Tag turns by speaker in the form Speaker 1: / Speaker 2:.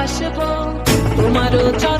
Speaker 1: আসব। তোমারও চর